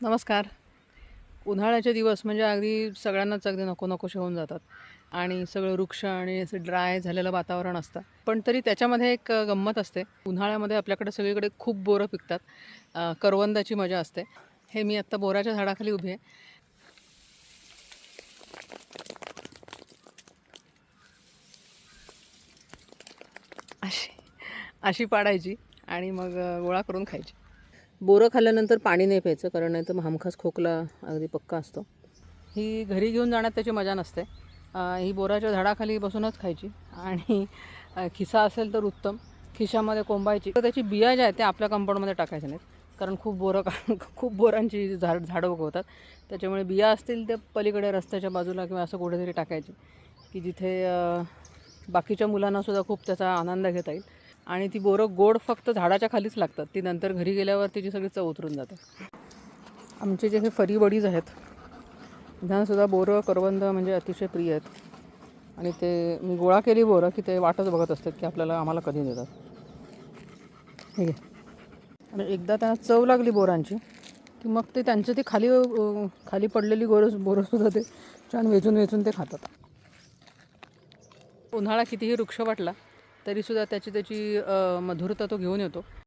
नमस्कार. उन्हाळ्याचे दिवस म्हणजे अगदी सगळ्यांनाच अगदी नको नकोशे होऊन जातात. आणि सगळं वृक्ष आणि असं ड्राय झालेलं वातावरण असतं. पण तरी त्याच्यामध्ये एक गंमत असते. उन्हाळ्यामध्ये आपल्याकडे सगळीकडे खूप बोरं पिकतात. करवंदाची मजा असते. हे मी आत्ता बोराच्या झाडाखाली उभी आहे. अशी अशी पाडायची आणि मग गोळा करून खायची. बोरं खाल्ल्यानंतर पाणी नाही प्यायचं कारण नाही तर मग हमखास खोकला अगदी पक्का असतो. ही घरी घेऊन जाण्यात त्याची मजा नसते. ही बोराच्या झाडाखाली बसूनच खायची. आणि खिसा असेल तर उत्तम. खिशामध्ये कोंबायची. तर त्याची बिया ज्या आहेत त्या आपल्या कंपाऊंडमध्ये टाकायच्या नाहीत. कारण खूप बोरं का खूप बोरांची झाड झाडं उगवतात. त्याच्यामुळे बिया असतील ते पलीकडे रस्त्याच्या बाजूला किंवा असं कुठेतरी टाकायची. की जिथे बाकीच्या मुलांनासुद्धा खूप त्याचा आनंद घेता येईल. आणि ती बोरं गोड फक्त झाडाच्या खालीच लागतात. ती नंतर घरी गेल्यावर तिची सगळी चव उतरून जाते. आमचे जे हे फरीबडीज आहेत त्यांनासुद्धा बोरं करवंद म्हणजे अतिशय प्रिय आहेत. आणि ते मी गोळा केली बोरं की ते वाटच बघत असतात की आपल्याला आम्हाला कधी देतात. ठीक आहे आणि एकदा त्यांना चव लागली बोरांची की मग ते त्यांचं ते खाली खाली पडलेली गोरं बोरंसुद्धा ते छान वेचून वेचून ते खातात. उन्हाळा कितीही वृक्ष वाटला तरीसुद्धा त्याची त्याची मधुरता तो घेऊन येतो.